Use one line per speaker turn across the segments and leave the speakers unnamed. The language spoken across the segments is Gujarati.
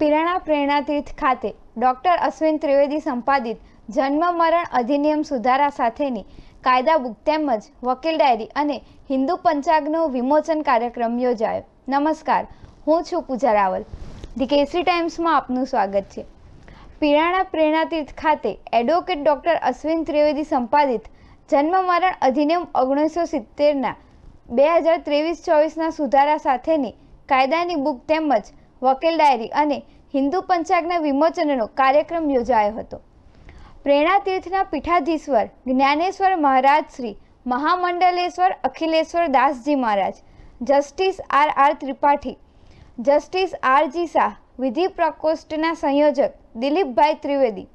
પિરાણા પ્રેરણાતીર્થ ખાતે ડૉક્ટર અશ્વિન ત્રિવેદી સંપાદિત જન્મ મરણ અધિનિયમ સુધારા સાથેની કાયદા બુક તેમજ વકીલ ડાયરી અને હિન્દુ પંચાગનો વિમોચન કાર્યક્રમ યોજાયો. નમસ્કાર, હું છું પૂજા રાવલ. ધી કેસરી ટાઈમ્સમાં આપનું સ્વાગત છે. પિરાણા પ્રેરણાતીર્થ ખાતે એડવોકેટ ડૉક્ટર અશ્વિન ત્રિવેદી સંપાદિત જન્મ મરણ અધિનિયમ ઓગણીસો સિત્તેરના બે હજાર ત્રેવીસ ચોવીસના સુધારા સાથેની કાયદાની બુક તેમજ વકીલ ડાયરી અને હિન્દુ પંચાંગના વિમોચનનો કાર્યક્રમ યોજાયો હતો. પ્રેરણાતીર્થના પીઠાધીશ્વર જ્ઞાનેશ્વર મહારાજ શ્રી મહામંડલેશ્વર Akhileshwar Dasji Maharaj, justice R R Tripathi, justice R G Shah, વિધિ પ્રકોષ્ઠના સંયોજક દિલીપભાઈ ત્રિવેદી,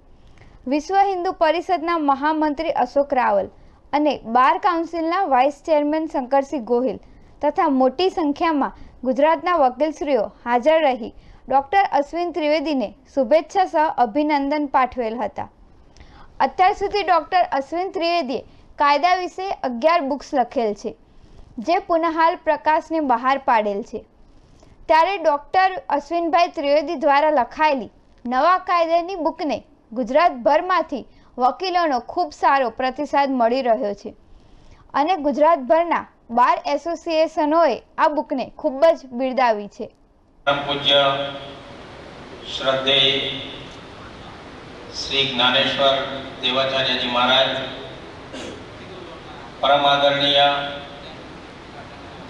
વિશ્વ હિન્દુ પરિષદના મહામંત્રી અશોક રાવલ અને બાર કાઉન્સિલના વાઇસ ચેરમેન શંકરસિંહ ગોહિલ તથા મોટી સંખ્યામાં ગુજરાતના વકીલશ્રીઓ હાજર રહી. ડૉક્ટર અશ્વિન ત્રિવેદીને શુભેચ્છા સહ અભિનંદન પાઠવેલ હતા. અત્યાર સુધી ડૉક્ટર અશ્વિન ત્રિવેદીએ કાયદા વિશે અગિયાર બુક્સ લખેલ છે, જે પુનઃહાલ પ્રકાશને બહાર પાડેલ છે. ત્યારે ડૉક્ટર અશ્વિનભાઈ ત્રિવેદી દ્વારા લખાયેલી નવા કાયદાની બુકને ગુજરાતભરમાંથી વકીલોનો ખૂબ સારો પ્રતિસાદ મળી રહ્યો છે અને ગુજરાતભરના બાર એસોસિએશનોએ આ બુકને ખૂબ જ બિરદાવી છે.
પૂજ્ય શ્રદ્ધેય શ્રી જ્ઞાનેશ્વર દેવાચાર્યજી મહારાજ, પરમ આદરણીય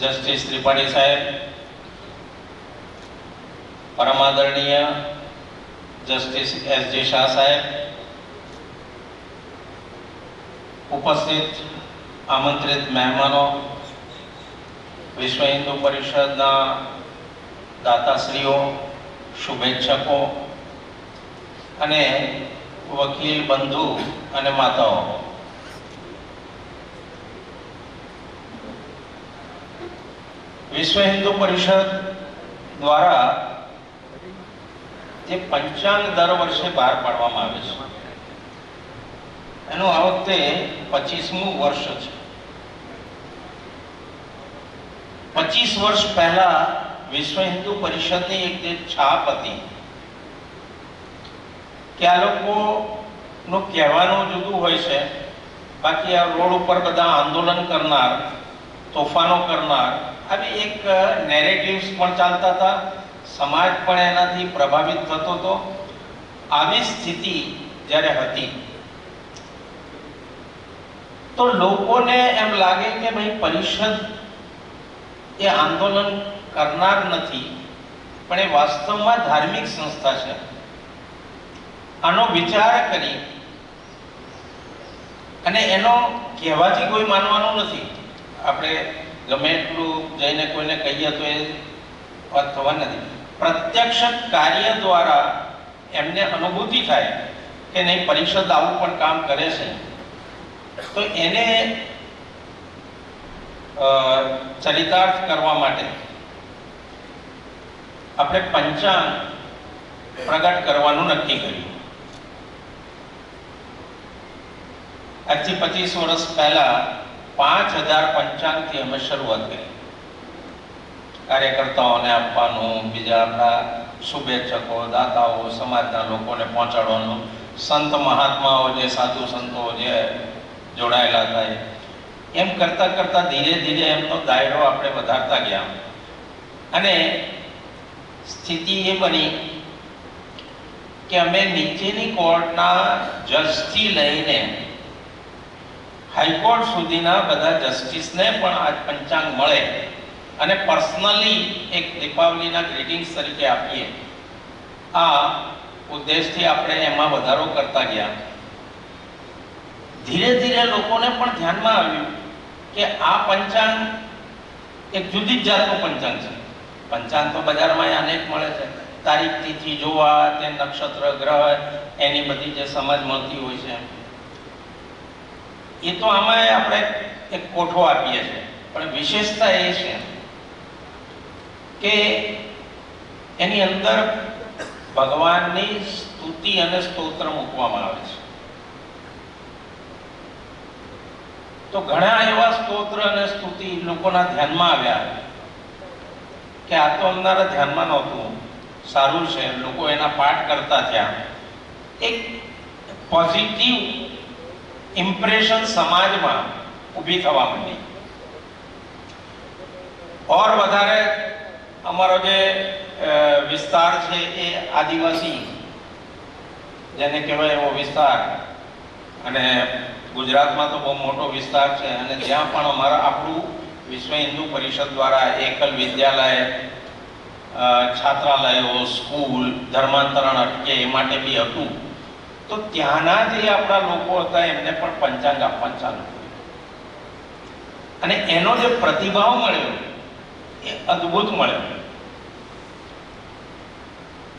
જસ્ટિસ ત્રિપાઠી સાહેબ, પરમ આદરણીય જસ્ટિસ એસ જે શાહ સાહેબ, ઉપસ્થિત આમંત્રિત મહેમાનો વિશ્વ હિન્દુ પરિષદના દાતાશ્રીઓ, શુભેચ્છકો અને વકીલ, બંધુ અને માતાઓ. વિશ્વ હિન્દુ પરિષદ દ્વારા જે પંચાંગ દર વર્ષે બહાર પાડવામાં આવે છે. એનું આ વખતે પચીસમું વર્ષ છે. પચીસ વર્ષ પહેલા વિશ્વ હિન્દુ પરિષદની એક જે છાપ હતી, કે આ લોકોનું કહેવાનું જુદું હોય છે, બાકી આ રોડ ઉપર બધા આંદોલન કરનાર, તોફાનો કરનાર, આવી એક નેરેટિવ્સ પણ ચાલતા હતા. સમાજ પણ એનાથી પ્રભાવિત થતો હતો. આવી સ્થિતિ જ્યારે હતી, તો લોકોને એમ લાગે કે ભાઈ પરિષદ એ આંદોલન કરનાર નથી, પણ એ વાસ્તવમાં ધાર્મિક સંસ્થા છે. આનો વિચાર કરી અને એનો કહેવાથી કોઈ માનવાનું નથી. આપણે ગમે એટલું જઈને કોઈને કહીએ તો એ વાત થવા નથી. પ્રત્યક્ષ કાર્ય દ્વારા એમને અનુભૂતિ થાય કે નહીં, પરિષદ આવું પણ કામ કરે છે. તો એને ચરિતાર્થ કરવા માટે આપણે પંચાંગ પ્રગટ કરવાનું નક્કી કર્યું. આજથી પચીસ વર્ષ પહેલા પાંચ હજાર પંચાંગથી અમે શરૂઆત કરી. કાર્યકર્તાઓને આપવાનું, બીજા આપણા શુભેચ્છકો, દાતાઓ, સમાજના લોકોને પહોંચાડવાનું. સંત મહાત્માઓ જે, સાધુ સંતો જે જોડાયેલા હતા એમ કરતા કરતા ધીરે ધીરે એમનો દાયરો આપણે વધારતા ગયા. અને સ્થિતિ એ બની કે અમે નીચેની કોર્ટના જજથી લઈને હાઈકોર્ટ સુધીના બધા જસ્ટિસને પણ આ પંચાંગ મળે અને પર્સનલી એક દીપાવલીના ગ્રીટિંગ્સ તરીકે આપીએ. આ ઉદ્દેશથી આપણે એમાં વધારો કરતા ગયા. ધીરે ધીરે લોકોને પણ ધ્યાનમાં આવ્યું કે આ પંચાંગ એક જુદી જ જાતનું પંચાંગ છે. પંચાંગ તો બજારમાં અનેક મળે છે. તારીખ, તિથિ જોવા, તે નક્ષત્ર, ગ્રહ, એની બધી જે સમજ મળતી હોય છે. એ તો આમાં આપણે એક કોઠો આપીએ છીએ. પણ વિશેષતા એ છે કે એની અંદર ભગવાનની સ્તુતિ અને સ્તોત્ર મૂકવામાં આવે છે. તો ઘણા એવા સ્તોત્ર અને સ્તુતિ લોકોના ધ્યાનમાં આવ્યા કે આ તો અમારા ધ્યાનમાં નહોતું. સારું છે, લોકો એના પાઠ કરતા થયા. એક પોઝિટિવ ઇમ્પ્રેશન સમાજમાં ઊભી થવા માંડી. ઓર વધારે અમારો જે વિસ્તાર છે એ આદિવાસી, જેને કહેવાય એવો વિસ્તાર. અને ગુજરાતમાં તો બહુ મોટો વિસ્તાર છે અને જ્યાં પણ અમારા આપણું વિશ્વ હિન્દુ પરિષદ દ્વારા એકલ વિદ્યાલય છાત્રાલયો, સ્કૂલ, ધર્માંતરણ અટકે એ માટે બી હતું. તો ત્યાંના જે આપણા લોકો હતા એમને પણ પંચાંગ આપવાનું ચાલુ અને એનો જે પ્રતિભાવ મળ્યો, એ અદ્ભુત મળ્યો.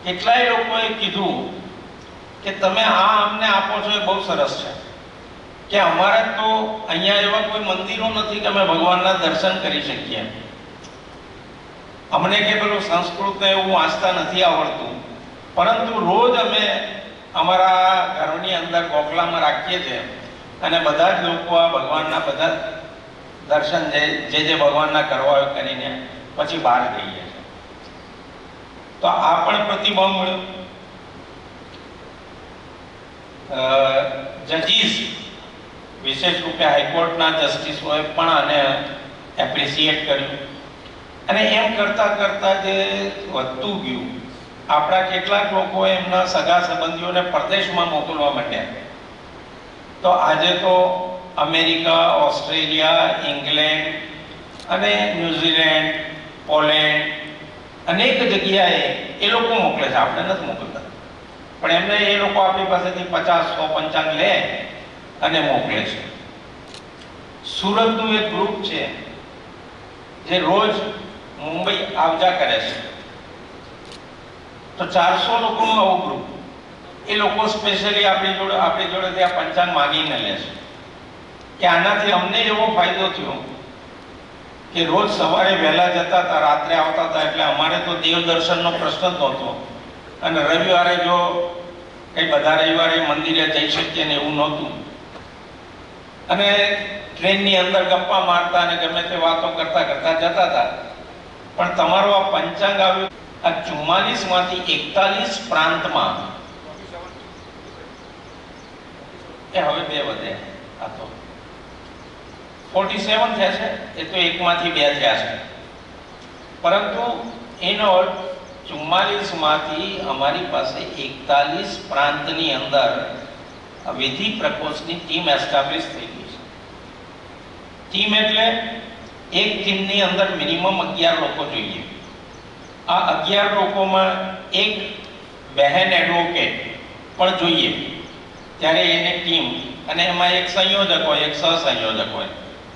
કેટલાય લોકોએ કીધું કે તમે આ અમને આપો છો એ બહુ સરસ છે. કે અમારે તો અહીંયા એવા કોઈ મંદિરો નથી કે અમે ભગવાનના દર્શન કરી શકીએ. અમને કે પેલું સંસ્કૃતને એવું વાંચતા નથી આવડતું. પરંતુ રોજ અમે અમારા ઘરની અંદર ગોખલામાં રાખીએ છીએ અને બધા જ લોકો આ ભગવાનના બધા દર્શન જે જે ભગવાનના કરવા હોય કરીને પછી બહાર જઈએ છીએ. તો આ પણ પ્રતિભાવ મળ્યો. જજીસ વિશેષ રૂપે હાઈકોર્ટના જસ્ટિસોએ પણ આને એપ્રિસિએટ કર્યું. અને એમ કરતાં કરતાં જે વધતું ગયું, આપણા કેટલાક લોકો એમના સગા સંબંધીઓને પરદેશમાં મોકલવા માંડ્યા. તો આજે તો અમેરિકા, ઓસ્ટ્રેલિયા, ઇંગ્લેન્ડ અને ન્યુઝીલેન્ડ, પોલેન્ડ અનેક જગ્યાએ એ લોકો મોકલે છે. આપણે નથી મોકલતા. પણ એમને એ લોકો આપણી પાસેથી પચાસ સો પંચાંગ લે અને મોકલે છે. સુરતનું એક ગ્રુપ છે, જે રોજ મુંબઈ આવજા કરે છે. તો ચારસો લોકોનું આવું ગ્રુપ એ લોકો સ્પેશિયલી આપણી જોડે આપણી જોડે ત્યાં પંચાંગ માંગીને લે છે. કે આનાથી અમને એવો ફાયદો થયો કે રોજ સવારે વહેલા જતા હતા, રાત્રે આવતા હતા, એટલે અમારે તો દેવ દર્શનનો પ્રશ્ન જ નહોતો. અને રવિવારે જો કંઈ બધા રવિવારે મંદિરે જઈ શકીએ ને એવું નહોતું. અને ટ્રેનની અંદર ગપ્પા મારતા અને ગમે તે વાતો કરતા કરતા જતા હતા. પણ તમારો આ પંચાંગ આવ્યું. આ ચુમ્માલીસમાંથી એકતાલીસ પ્રાંતમાં. એ હવે બે વધે. આ તો ફોર્ટી સેવન થયા છે. એ તો એકમાંથી બે થયા છે. પરંતુ એનો અર્થ ચુમ્માલીસમાંથી અમારી પાસે એકતાલીસ પ્રાંતની અંદર વિધિ પ્રકોષની ટીમ એસ્ટાબ્લિશ થઈ ગઈ. ટીમ એટલે એક ટીમની અંદર મિનિમમ અગિયાર લોકો જોઈએ. આ અગિયાર લોકોમાં એક બહેન એડવોકેટ પણ જોઈએ. ત્યારે એને ટીમ અને એમાં એક સંયોજક હોય, એક સહસંયોજક હોય.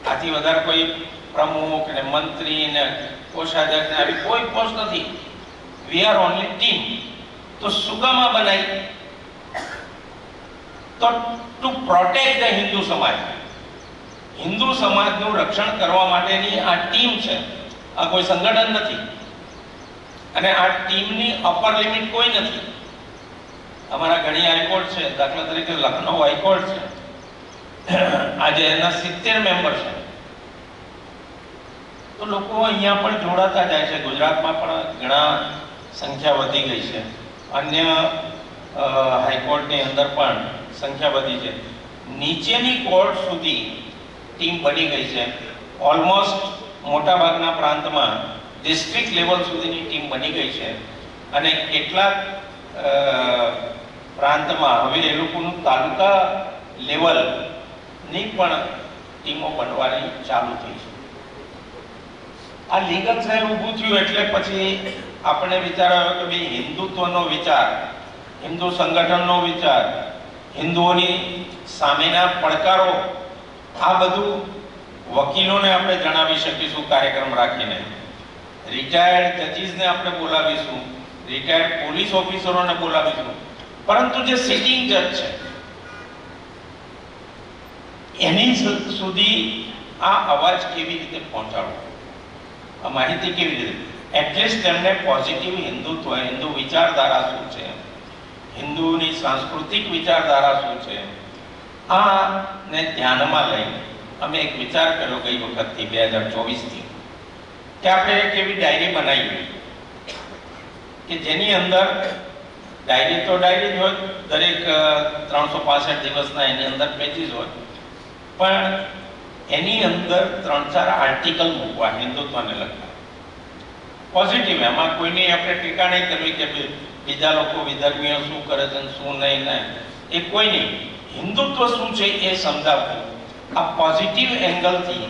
આથી વધારે કોઈ પ્રમુખ ને મંત્રી ને કોષાધ્યક્ષ ને આવી કોઈ પોસ્ટ નથી. વી આર ઓનલી ટીમ તો સુગમા બનાવી તો ટુ પ્રોટેક્ટ ધ હિન્દુ સમાજ. હિન્દુ સમાજનું રક્ષણ કરવા માટેની આ ટીમ છે. આ કોઈ સંગઠન નથી. અને આ ટીમની અપર લિમિટ કોઈ નથી. અમારા ઘણી હાઈકોર્ટ છે. દાખલા તરીકે લખનઉ હાઈકોર્ટ છે. આજે એના સિત્તેર મેમ્બર છે. તો લોકો અહીંયા પણ જોડાતા જાય છે. ગુજરાતમાં પણ ઘણા સંખ્યા વધી ગઈ છે. અન્ય હાઈકોર્ટની અંદર પણ સંખ્યા વધી છે. નીચેની કોર્ટ સુધી ટીમ બની ગઈ છે. ઓલમોસ્ટ મોટાભાગના પ્રાંતમાં ડિસ્ટ્રિક્ટ લેવલ સુધીની ટીમ બની ગઈ છે. અને કેટલાક પ્રાંતમાં હવે એ લોકોનું તાલુકા લેવલની પણ ટીમો બનવાની ચાલુ થઈ છે. આ લીગલ સેલ ઊભું થયું એટલે પછી આપણે વિચાર આવ્યો કે ભાઈ હિન્દુત્વનો વિચાર, હિન્દુ સંગઠનનો વિચાર, હિન્દુઓની સામેના પડકારો આ બધું વકીલોને આપણે જણાવી શકીશું, કાર્યક્રમ રાખીને. રિટાયર્ડ જજીસને આપણે બોલાવીશું રિટાયર્ડ પોલીસ ઓફિસરોને બોલાવીશું. પરંતુ જે સિટિંગ જજ છે, એની સુધી આ અવાજ કેવી રીતે પહોંચાડવો? આ માહિતી કેવી રીતે? એટલીસ્ટ તેમને પોઝિટિવ હિન્દુત્વ હિન્દુ વિચારધારા શું છે? હિન્દુની સાંસ્કૃતિક વિચારધારા શું છે? આ ને ધ્યાનમાં લઈ અમે એક વિચાર કર્યો ગઈ વખતથી, બે હજાર ચોવીસથી, કે આપણે એક એવી ડાયરી બનાવી કે જેની અંદર ડાયરી તો ડાયરી જ હોય, દરેક ત્રણસો પાસઠ દિવસના એની અંદર પેજીસ હોય, પણ એની અંદર ત્રણ ચાર આર્ટિકલ મૂકવા, હિન્દુત્વને લગતા. પોઝિટિવ એમાં કોઈની આપણે ટીકા નહીં કરવી કે બીજા લોકો વિધર્મીઓ શું કરે છે શું નહીં ને, એ કોઈ નહીં. હિન્દુત્વ શું છે એ સમજાવવું આ પોઝિટિવ એંગલથી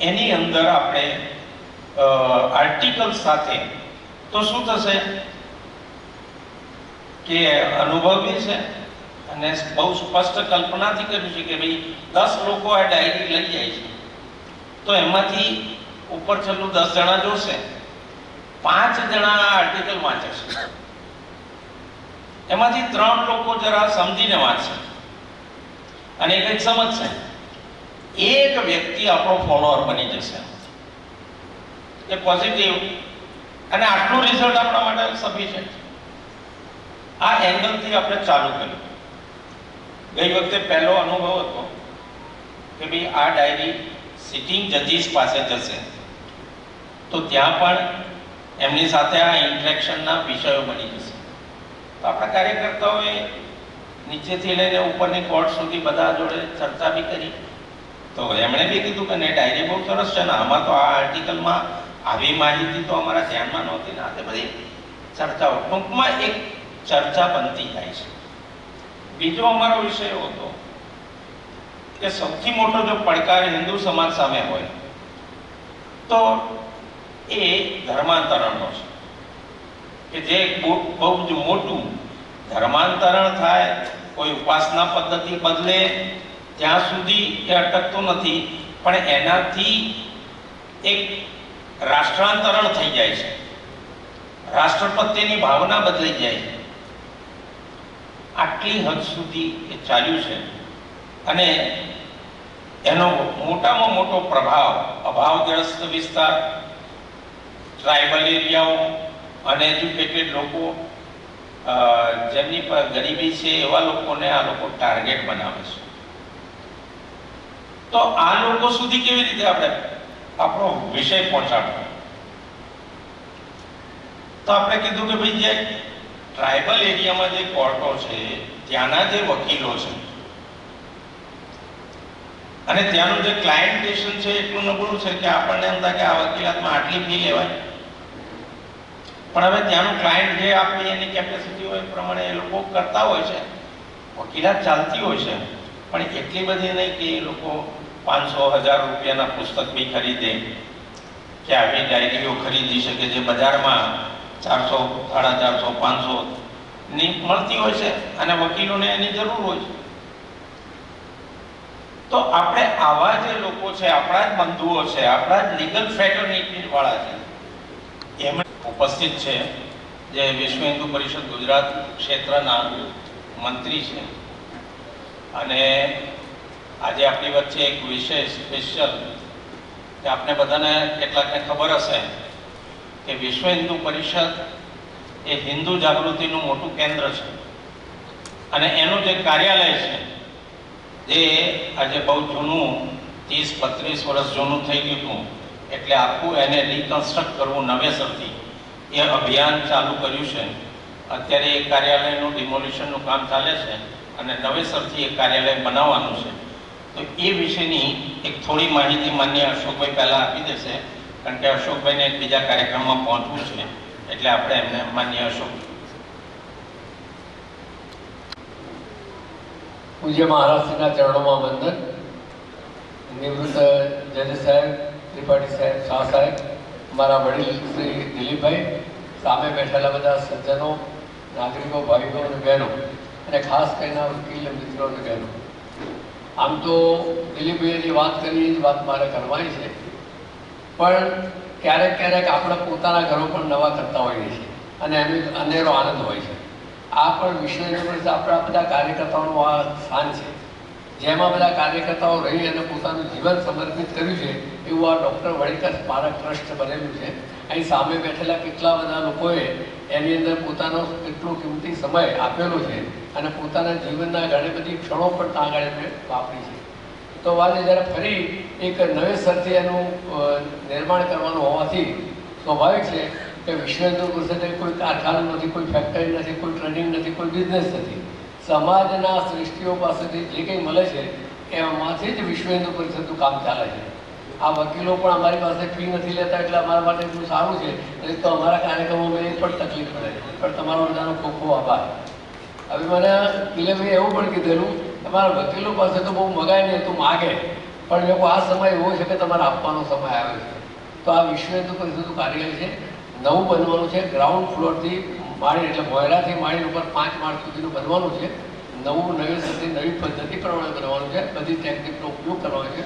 એની અંદર આપણે આર્ટિકલ સાથે તો શું થશે? કે અનુભવી છે અને બહુ સ્પષ્ટ કલ્પનાથી કર્યું છે કે ભાઈ દસ લોકો આ ડાયરી લઈ જાય છે. તો એમાંથી ઉપર છેલ્લું દસ જણા જોશે. પાંચ જણા આર્ટિકલ વાંચે છે. એમાંથી ત્રણ લોકો જરા સમજીને વાંચશે. અને કંઈક સમજશે એક વ્યક્તિ આપણો ફોલોઅર બની જશે. એ પોઝિટિવ અને આટલું રિઝલ્ટ આપણા માટે સફિશિયન્ટ આ એંગલથી આપણે ચાલુ કર્યું. ગઈ વખતે પહેલો અનુભવ હતો કે ભાઈ, આ ડાયરી સિટિંગ જજીસ પાસે જશે. તો ત્યાં પણ એમની સાથે આ ઇન્ટરેક્શનના વિષયો બની જશે. તો આપણા કાર્યકર્તાઓએ નીચેથી લઈને ઉપરની કોર્ટ સુધી બધા જોડે ચર્ચા બી કરી. તો એમણે બી કીધું કે ને ડાયરી બહુ સરસ છે ને આમાં તો આ આર્ટિકલમાં આવી માહિતી તો અમારા ધ્યાનમાં નહોતી ને આ બધી ચર્ચાઓ. ટૂંકમાં એક ચર્ચા બનતી જાય છે. બીજો અમારો વિષય હતો કે સૌથી મોટો જો પડકાર હિન્દુ સમાજ સામે હોય, તો એ ધર્માંતરણનો છે. કે જે બહુ જ મોટું ધર્માંતરણ થાય, કોઈ ઉપાસના પદ્ધતિ બદલે, ત્યાં સુધી એ અટકતું નથી. પણ એનાથી એક રાષ્ટ્રાંતરણ થઈ જાય છે. રાષ્ટ્ર પ્રત્યેની ભાવના બદલાઈ જાય. છે આટલી હદ સુધી એ ચાલ્યું છે. અને એનો મોટામાં મોટો પ્રભાવ, અભાવગ્રસ્ત વિસ્તાર, ટ્રાઇબલ એરિયાઓ, અનએજ્યુકેટેડ લોકો જેમની પર ગરીબી છે, એવા લોકોને આ લોકો ટાર્ગેટ બનાવે છે. તો આ લોકો સુધી કેવી રીતે આપણે આપણો વિષય પહોંચાડવો? તો આપણે કીધું કે ભાઈ જે ટ્રાઇબલ એરિયામાં જે કોર્ટો છે, ત્યાંના જે વકીલો છે, અને ત્યાંનું જે ક્લાયન્ટેશન છે, એટલું નબળું છે કે આપણને એમ થાય કે આ વકીલાતમાં આટલી ફી લેવાય. પણ હવે ત્યાંનું ક્લાયન્ટ જે આપણી એની કેપેસિટી હોય એ પ્રમાણે એ લોકો કરતા હોય છે. વકીલાત ચાલતી હોય છે. પણ એટલી બધી નહીં કે એ લોકો પાંચસો, હજાર રૂપિયાના પુસ્તક બી ખરીદે, કે આવી ડાયરીઓ ખરીદી શકે જે બજારમાં ચારસો, સાડા ચારસો, પાંચસો ની મળતી હોય છે અને વકીલોને એની જરૂર હોય છે. તો આપણે આવા જે લોકો છે, આપણા જ બંધુઓ છે, આપણા જ લીગલ ફેટર્નિટી વાળા છે એમણે ઉપસ્થિત છે, જે વિશ્વ હિન્દુ પરિષદ ગુજરાત ક્ષેત્રના મંત્રી છે. અને આજે આપણી વચ્ચે એક વિશેષ, સ્પેશિયલ, કે આપણે બધાને કેટલાકને ખબર હશે કે વિશ્વ હિન્દુ પરિષદ એ હિન્દુ જાગૃતિનું મોટું કેન્દ્ર છે. અને એનું જે કાર્યાલય છે, જે આજે બહુ જૂનું, ત્રીસ, બત્રીસ વર્ષ જૂનું થઈ ગયું હતું, એટલે આખું એને રિકન્સ્ટ્રક્ટ કરવું નવેસરથી. એ અભિયાન ચાલુ કર્યું છે. અત્યારે એ કાર્યાલયનું ડિમોલિશનનું કામ ચાલે છે અને નવેસરથી એ કાર્યાલય બનાવવાનું છે. તો એ વિશેની એક થોડી માહિતી માન્ય અશોકભાઈ પહેલાં આપી દેશે, કારણ કે અશોકભાઈને એક બીજા કાર્યક્રમમાં પહોંચવું છે. એટલે આપણે એમને માન્ય અશોક.
પૂજ્ય મહારાષ્ટ્રના ચરણોમાં વંદન. નિવૃત્ત જજ સાહેબ, ત્રિપાઠી સાહેબ, શાહ સાહેબ. મારા વડીલ શ્રી દિલીપભાઈ, સામે બેઠેલા બધા સજ્જનો, નાગરિકો ભાઈઓ અને બહેનો, અને ખાસ કરીને વકીલ મિત્રો અને બહેનો. આમ તો દિલીપભાઈની વાત કરી જ વાત મારે કરવાની છે. પણ ક્યારેક ક્યારેક આપણે પોતાના ઘરો પણ નવા કરતા હોઈએ છીએ અને એનો અનેરો આનંદ હોય છે. આ પણ વિશ્વ હિન્દુ આપણા બધા કાર્યકર્તાઓનું આ સ્થાન છે. જેમાં બધા કાર્યકર્તાઓ રહી અને પોતાનું જીવન સમર્પિત કર્યું છે, એવું આ ડૉક્ટર વડીકર સ્મારક ટ્રસ્ટ બનેલું છે. અહીં સામે બેઠેલા કેટલા બધા લોકોએ એની અંદર પોતાનો કેટલો કિંમતી સમય આપેલો છે અને પોતાના જીવનના ઘણી બધી ક્ષણો પણ ત્યાં આગળ એમણે વાપરી છે. તો વાલે જ્યારે ફરી એક નવેસરથી એનું નિર્માણ કરવાનું હોવાથી સ્વાભાવિક છે કે વિશ્વેન્દ્ર હિન્દુ કોઈ કારખાનું નથી, કોઈ ફેક્ટરી નથી, કોઈ ટ્રેનિંગ નથી, કોઈ બિઝનેસ નથી. સમાજના સૃષ્ટિઓ પાસેથી જે કંઈ મળે છે, એમાંથી જ વિશ્વ હિન્દુ પરિષદનું કામ ચાલે છે. આ વકીલો પણ અમારી પાસે ફી નથી લેતા એટલે અમારા માટે એટલું સારું છે. નહીં તો અમારા કાર્યક્રમોમાં એ પણ તકલીફ પડે પણ તમારો બધાનો ખૂબ ખૂબ આભાર. હવે મને કિલેભાઈ એવું પણ કીધેલું, તમારા વકીલો પાસે તો બહુ મગાય નહીં તો માગે, પણ લોકો આ સમય એવો છે કે તમારે આપવાનો સમય આવ્યો છે. તો આ વિશ્વ હિન્દુ પરિષદનું કાર્યાલય છે, નવું બનવાનું છે ગ્રાઉન્ડ ફ્લોરથી માળી એટલે મોયરાથી માળી ઉપર પાંચ માળ સુધીનું બનવાનું છે. નવું, નવી સદી, નવી પદ્ધતિ પ્રમાણે બનવાનું છે. બધી ટેકનિકનો ઉપયોગ કરવાનો છે.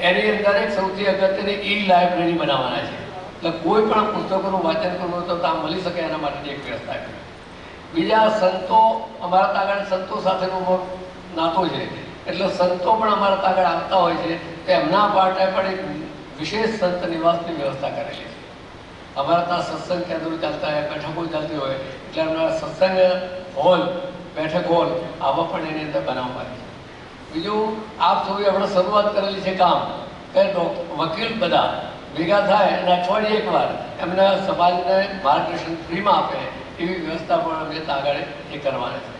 એની અંદર એક સૌથી અગત્યની ઈ લાઇબ્રેરી બનાવવાના છે. એટલે કોઈ પણ પુસ્તકોનું વાંચન કરવું તો ત્યાં મળી શકે એના માટેની એક વ્યવસ્થા છે. બીજા સંતો અમારા આગળ સંતો સાથેનો નાતો છે. એટલે સંતો પણ અમારા આગળ આવતા હોય છે. તો એમના માટે પણ એક વિશેષ સંત નિવાસની વ્યવસ્થા કરેલી છે. અમારા ત્યાં સત્સંગ કેન્દ્રો ચાલતા હોય, બેઠકો ચાલતી હોય, એટલે અમારા સત્સંગ હોલ, બેઠક હોલ, આવા પણ એની અંદર બનાવવા છે. બીજું, આપ સૌએ હમણાં શરૂઆત કરેલી છે કામ કે વકીલ બધા ભેગા થાય અને અઠવાડિયે એકવાર એમના સમાજને માર્ગદર્શન ફ્રીમાં આપે એવી વ્યવસ્થા પણ અમે આગળ એ કરવાની છે.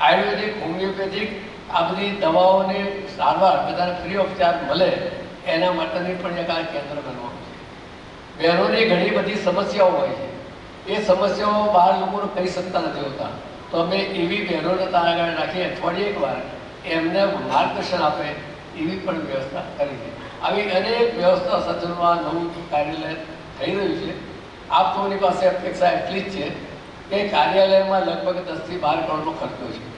આયુર્વેદિક, હોમિયોપેથિક, આ બધી દવાઓની સારવાર, બધાને ફ્રી ઓફ ચાર્જ મળે, એના માટેની પણ એક આ કેન્દ્ર બનવાનું છે બહેનોની ઘણી બધી સમસ્યાઓ હોય છે. એ સમસ્યાઓ બહાર લોકોને કહી શકતા નથી હોતા. તો અમે એવી બહેનોને તારા આગળ રાખી અઠવાડિયે એકવાર એમને માર્ગદર્શન આપે એવી પણ વ્યવસ્થા કરી છે. આવી અનેક વ્યવસ્થા સચનમાં નવું કાર્યાલય થઈ રહ્યું છે. આપ સૌની પાસે અપેક્ષા એટલી જ છે કે કાર્યાલયમાં લગભગ દસથી બાર કરોડનો ખર્ચો છે.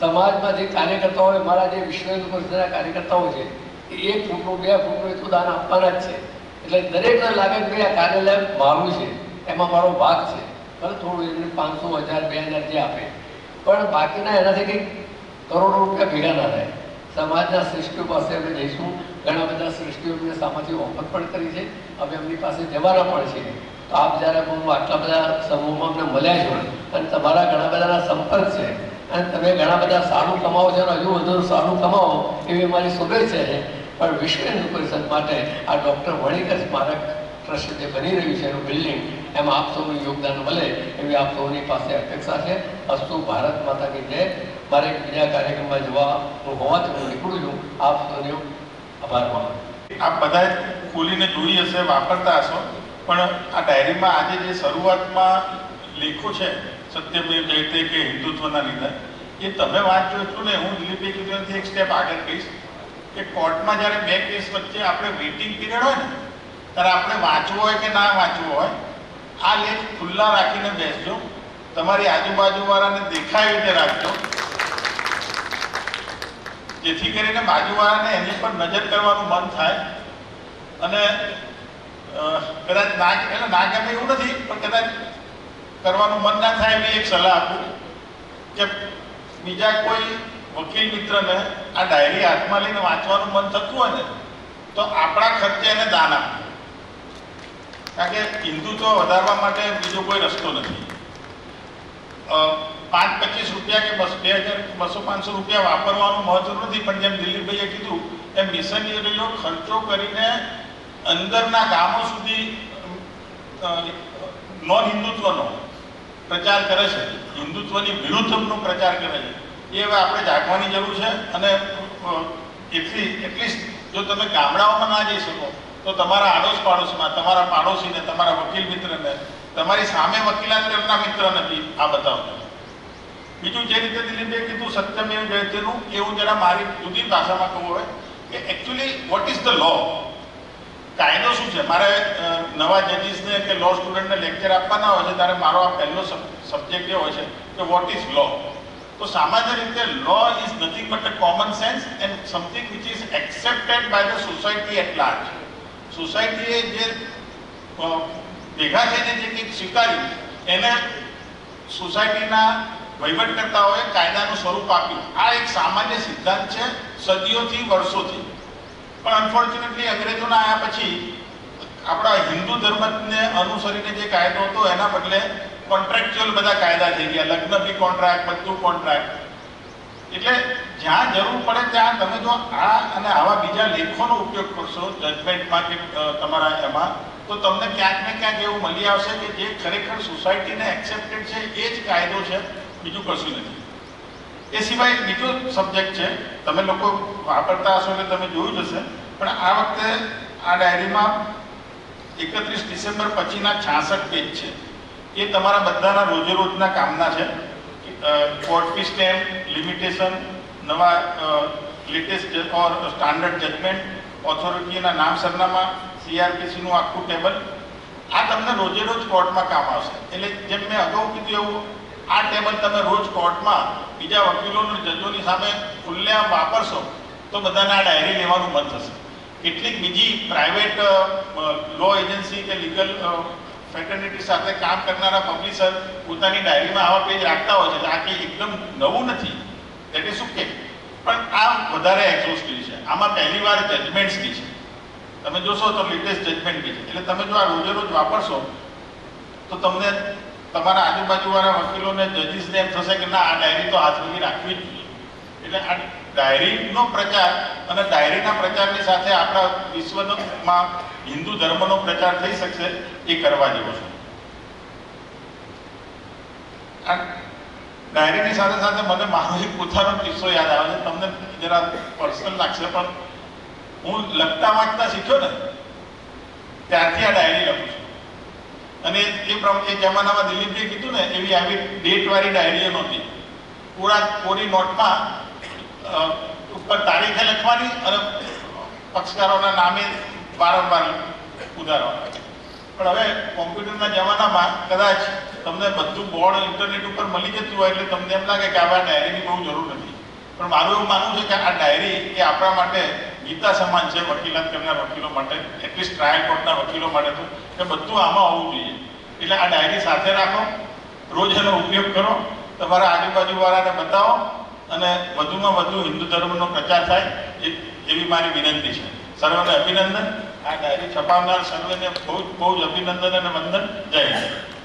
સમાજમાં જે કાર્યકર્તાઓ મારા જે વિશ્વ હિન્દુ પરિષદના કાર્યકર્તાઓ છે, એ એક ફૂટનું, બે ફૂટનું એટલું દાન આપવાના જ છે. એટલે દરેકને લાગે કે આ કાર્યાલય મારું છે, એમાં મારો ભાગ છે. ભલે થોડું એમને પાંચસો, હજાર, બે હજાર જે આપે. પણ બાકીના એનાથી કંઈક કરોડો રૂપિયા ભેગા ના થાય. સમાજના શ્રેષ્ઠીઓ પાસે અમે જઈશું. ઘણા બધા શ્રેષ્ઠીઓ અમને સામાજિક ઓફર પણ કરી છે. અમે એમની પાસે જવાના પણ છે તો આપ જ્યારે બહુ આટલા બધા સમૂહમાં અમને મળ્યા છો અને તમારા ઘણા બધાના સંપર્ક છે અને તમે ઘણા બધા સારું કમાવો છો અને હજુ વધુ સારું કમાવો એવી મારી શુભેચ્છા છે. પણ વિશ્વ પરિષદ માટે આ ડૉક્ટર વણિકર સ્મારક ટ્રસ્ટ જે બની રહ્યું છે, એનું બિલ્ડિંગ. એમાં આપ સૌનું યોગદાન મળે એવી આપ સૌની પાસે અપેક્ષા છે. અસ્તુ ભારત માતા કી જય. મારે બીજા કાર્યક્રમમાં જવા હું હોવાથી હું નીકળું છું. આપ સૌનો આભાર માનું.
આપ બધા ખોલીને જોઈ હશે, વાપરતા હશો. પણ આ ડાયરીમાં આજે જે શરૂઆતમાં લેખું છે, સત્યમેવ જયતે કે હિન્દુત્વના લીધે, એ તમે વાંચો છો ને. હું દિલીપભાઈ એક સ્ટેપ આગળ કહીશ. કે કોર્ટમાં જ્યારે બે કેસ વચ્ચે આપણે વેઇટિંગ પીરિયડ હોય ને, ત્યારે આપણે વાંચવું હોય કે ના વાંચવું હોય, આ લેખ ખુલ્લા રાખીને બેસજો. તમારી આજુબાજુવાળાને દેખાય રીતે રાખજો. જેથી કરીને બાજુવાળાને એની પર નજર કરવાનું મન થાય. અને કદાચ ના, એટલે ના ગમે એવું નથી, પણ કદાચ કરવાનું મન ના થાય એવી એક સલાહ આપું કે બીજા કોઈ વકીલ મિત્રને આ ડાયરી હાથમાં લઈને વાંચવાનું મન થતું હોય ને, તો આપણા ખર્ચે એને દાન આપવું. કારણ કે હિન્દુત્વ વધારવા માટે બીજો કોઈ રસ્તો નથી. પાંચ પચીસ રૂપિયા કે બસ, બે હજાર, બસો પાંચસો રૂપિયા વાપરવાનું મહત્વ નથી, પણ જેમ દિલીપભાઈએ કીધું, એમ મિશનરીઓ ખર્ચો કરીને અંદરના ગામો સુધી નોન હિન્દુત્વનો પ્રચાર કરે છે. હિન્દુત્વની વિરુદ્ધનો પ્રચાર કરે છે. એ હવે આપણે જાગવાની જરૂર છે અને એટલી એટલીસ્ટ જો તમે ગામડાઓમાં ના જઈ શકો, તો તમારા આડોશ પાડોશમાં તમારા પાડોશીને, તમારા વકીલ મિત્રને તમારી સામે વકીલાત કરનાર મિત્રને બી આ બતાવજો બીજું જે રીતે દિલીપભાઈ કીધું, સત્યમેવ જયતેનું, એવું જરા મારી જુદી ભાષામાં કહું હોય, કે actually what is the law કાયદો શું છે? મારે નવા જજીસને કે લો સ્ટુડન્ટને લેક્ચર આપવાના હોય છે, ત્યારે મારો આ પહેલો સબ્જેક્ટ જે હોય છે, કે વોટ ઇઝ લો તો સામાન્ય રીતે law is nothing but common sense and something which is accepted by the society at large સોસાયટીએ જે ભેગા થઈને જે કંઈક સ્વીકાર્યું, એને સોસાયટીના વહીવટકર્તાઓએ કાયદાનું સ્વરૂપ આપ્યું. આ એક સામાન્ય સિદ્ધાંત છે, સદીઓથી વર્ષોથી. પણ અનફોર્ચ્યુનેટલી અંગ્રેજોના આવ્યા પછી આપણા હિન્દુ ધર્મને અનુસરીને જે કાયદો હતો, એના બદલે કોન્ટ્રાક્ચ્યુઅલ બધા કાયદા થઈ ગયા, લગ્ન બી કોન્ટ્રાક્ટ બધું કોન્ટ્રાક્ટ એટલે જ્યાં જરૂર પડે ત્યાં તમે જો આ અને આવા બીજા લેખોનો ઉપયોગ કરશો જજમેન્ટમાં કે તમારા એમાં, તો તમને ક્યાંક ને ક્યાંક એવું મળી આવશે કે જે ખરેખર સોસાયટીને એક્સેપ્ટેડ છે, એ જ કાયદો છે, બીજું કશું નથી. એ સિવાય બીજો સબ્જેક્ટ છે, તમે લોકો વાપરતા હશો એટલે તમે જોયું જ હશે, પણ આ વખતે આ ડાયરીમાં એકત્રીસ ડિસેમ્બર પછીના છાસઠ પેજ છે. એ તમારા બધાના રોજેરોજના કામના છે. કોર્ટ ફી સ્ટેમ્પ લિમિટેશન નવા લેટેસ્ટ ઓર સ્ટાન્ડર્ડ જજમેન્ટ ઓથોરિટીના નામ સરનામા સીઆરપીસીનું આખું ટેબલ આ તમને રોજે રોજ કોર્ટમાં કામ આવશે. એટલે જેમ મેં અગાઉ કીધું એવું, આ ટેબલ તમે રોજ કોર્ટમાં બીજા વકીલો અને જજોની સામે ખુલ્લેઆમ વાપરશો, તો બધાને આ ડાયરી લેવાનું બંધ થશે. કેટલીક બીજી પ્રાઇવેટ લો એજન્સી કે લીગલ ફેટર્નિટી સાથે કામ કરનારા પબ્લિશર પોતાની ડાયરીમાં આવા પેજ રાખતા હોય છે. આ કંઈ એકદમ નવું નથી. દેટ ઇઝ ઓકે પણ આ વધારે એક્ઝોસ્ટિવ છે. આમાં પહેલી વાર જજમેન્ટ્સ બી છે. તમે જોશો તો લેટેસ્ટ જજમેન્ટ બી છે. એટલે તમે જો આ રોજે રોજ વાપરશો, તો તમને તમારા આજુબાજુવાળા વકીલોને જજીસને એમ થશે કે ના, આ ડાયરી તો હાથ રાખવી જ જોઈએ. એટલે આ ડાયરીનો પ્રચાર અને ડાયરીના પ્રચારની સાથે આપણા વિશ્વમાં હિન્દુ ધર્મનો પ્રચાર થઈ શકશે એ કરવા જેવો છે. ડાયરીની સાથે સાથે મને મારો એક પોતાનો કિસ્સો યાદ આવે છે. તમને જરા પર્સનલ લાગશે, પણ હું લખતા વાંચતા શીખ્યો ને, ત્યારથી આ ડાયરી લખું છું. અને એ પ્રમાણે એ જમાનામાં દિલીપજીએ કીધું ને, એવી આવી ડેટવાળી ડાયરીઓ નહોતી. પૂરા કોરી નોટમાં તારીખે અને પક્ષકારોના નામે વારંવાર ઉધારવા પણ હવે કોમ્પ્યુટરના જમાનામાં કદાચ તમને બધું બોર્ડ ઇન્ટરનેટ ઉપર મળી જતું હોય એટલે તમને એમ લાગે કે આવા ડાયરીની બહુ જરૂર નથી. પણ મારું એવું માનવું છે કે આ ડાયરી એ આપણા માટે ગીતા સમાન છે વકીલાત કરનાર વકીલો માટે એટલીસ્ટ ટ્રાયલ કોર્ટના વકીલો માટે તો કે બધું આમાં હોવું જોઈએ. એટલે આ ડાયરી સાથે રાખો, રોજ એનો ઉપયોગ કરો, તમારા આજુબાજુવાળાને બતાવો અને વધુમાં વધુ હિન્દુ ધર્મનો પ્રચાર થાય એવી મારી વિનંતી છે. સર્વને અભિનંદન. આ ડાયરી છપાવનાર સર્વેને બહુ બહુ જ અભિનંદન અને વંદન. જય હિન્દ.